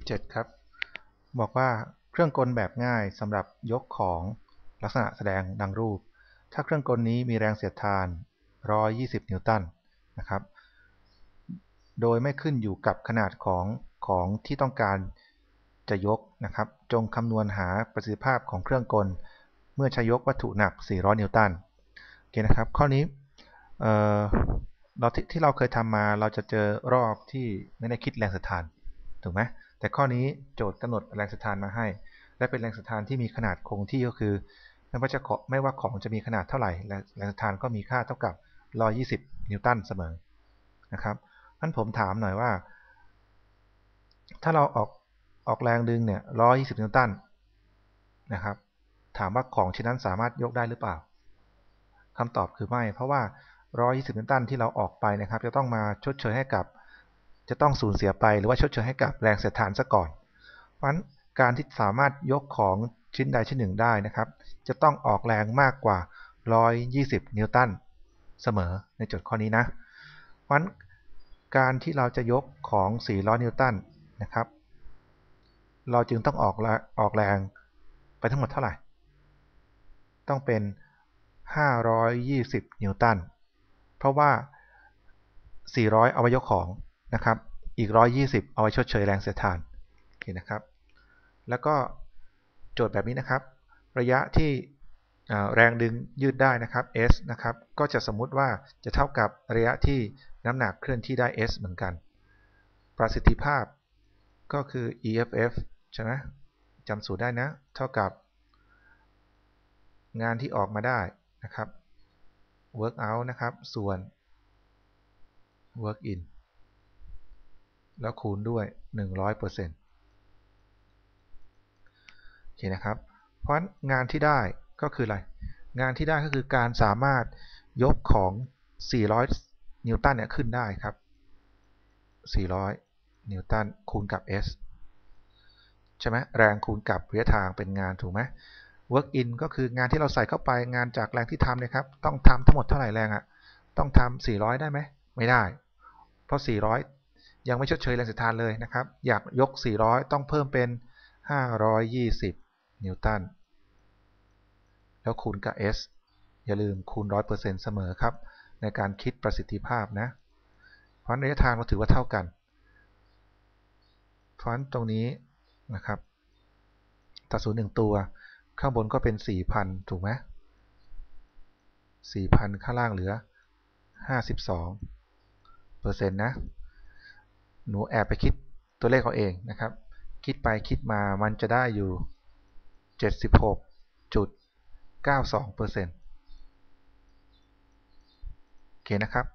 17 ครับ บอกว่าเครื่องกลแบบง่ายสำหรับยกของลักษณะแสดงดังรูป ถ้าเครื่องกลนี้มีแรงเสียดทาน 120 นิวตันนะครับ โดยไม่ขึ้นอยู่กับขนาดของของที่ต้องการจะยกนะครับ จงคำนวณหาประสิทธิภาพของเครื่องกล เมื่อใช้ยกวัตถุหนัก 400 นิวตันโอเคนะครับ ข้อนี้เราทที่เราเคยทำมาเราจะเจอรอบที่ไม่ได้คิดแรงสถานถูกไหม แต่ข้อนี้โจทย์กำหนดแรงสถานมาให้ และเป็นแรงสถานที่มีขนาดคงที่ก็คือไม่ว่าจะไม่ว่าของจะมีขนาดเท่าไหร่แรงสถานก็มีค่าเท่ากับ 120 นิวตันเสมอนะครับนั้นผมถามหน่อยว่า ถ้าเราออกออกแรงดึงเนี่ย 120 นิวตันนะครับ ถามว่าของชิ้นนั้นสามารถยกได้หรือเปล่าคำตอบคือไม่ เพราะว่า 120 นิวตันที่เราออกไปนะครับ จะต้องมาชดเชยให้กับ จะต้องสูญเสียไปหรือว่าชดเชยให้กับแรงเสียดทานซะก่อน เพราะฉะนั้นการที่สามารถยกของชิ้นใดชิ้นหนึ่งได้นะครับ จะต้องออกแรงมากกว่า 120 นิวตันเสมอในโจทย์ข้อนี้นะ เพราะฉะนั้นการที่เราจะยกของ 400 นิวตันนะครับ เราจึงต้องออกออกแรงไปทั้งหมดเท่าไหร่ ต้องเป็น 520 นิวตัน เพราะว่า 400 เอาไว้ยกของ นะครับ อีก 120 เอาไว้ชดเชยแรงเสียดทานโอเคนะครับ แล้วก็โจทย์แบบนี้นะครับ ระยะที่แรงดึงยืดได้นะครับ s นะครับ ก็จะสมมุติว่าจะเท่ากับระยะที่น้ำหนักเคลื่อนที่ได้ s เหมือนกัน ประสิทธิภาพก็คือ EFF ใช่ไหมจำสูตรได้นะ เท่ากับ งานที่ออกมาได้นะครับ work out นะครับ ส่วน work in แล้วคูณด้วย 100%โอเคนะครับ เพราะงานที่ได้ก็คืออะไร งานที่ได้ก็คือการสามารถยกของ 400 นิวตันเนี่ยขึ้นได้ครับ 400 นิวตันคูณกับ s ใช่ไหมแรงคูณกับระยะทางเป็นงานถูกไหม work in ก็คืองานที่เราใส่เข้าไปงานจากแรงที่ทำเนี่ยครับ ต้องทำทั้งหมดเท่าไหร่แรงอะ่ะ ต้องทำ400 ได้ไหม ไม่ได้ เพราะ 400 ยังไม่ชดเชยแรงสิทธานเลยนะครับ อยากยก 400 ต้องเพิ่มเป็น 520 นิวตัน แล้วคูณกับ s อย่าลืมคูณ 100%เสมอครับ ในการคิดประสิทธิภาพนะเพราะระยะทางเราถือว่าเท่ากันเพราะฉะนั้นตรงนี้นะครับ ตัดศูนย์หนึ่งตัว ข้างบนก็เป็น4,000ถูกไหม4,000ข้างล่างเหลือ52เปอร์เซ็นต์นะ หนูแอบไปคิดตัวเลขเขาเองนะครับ คิดไปคิดมามันจะได้อยู่ 76.92เปอร์เซ็นต์โอเคนะครับ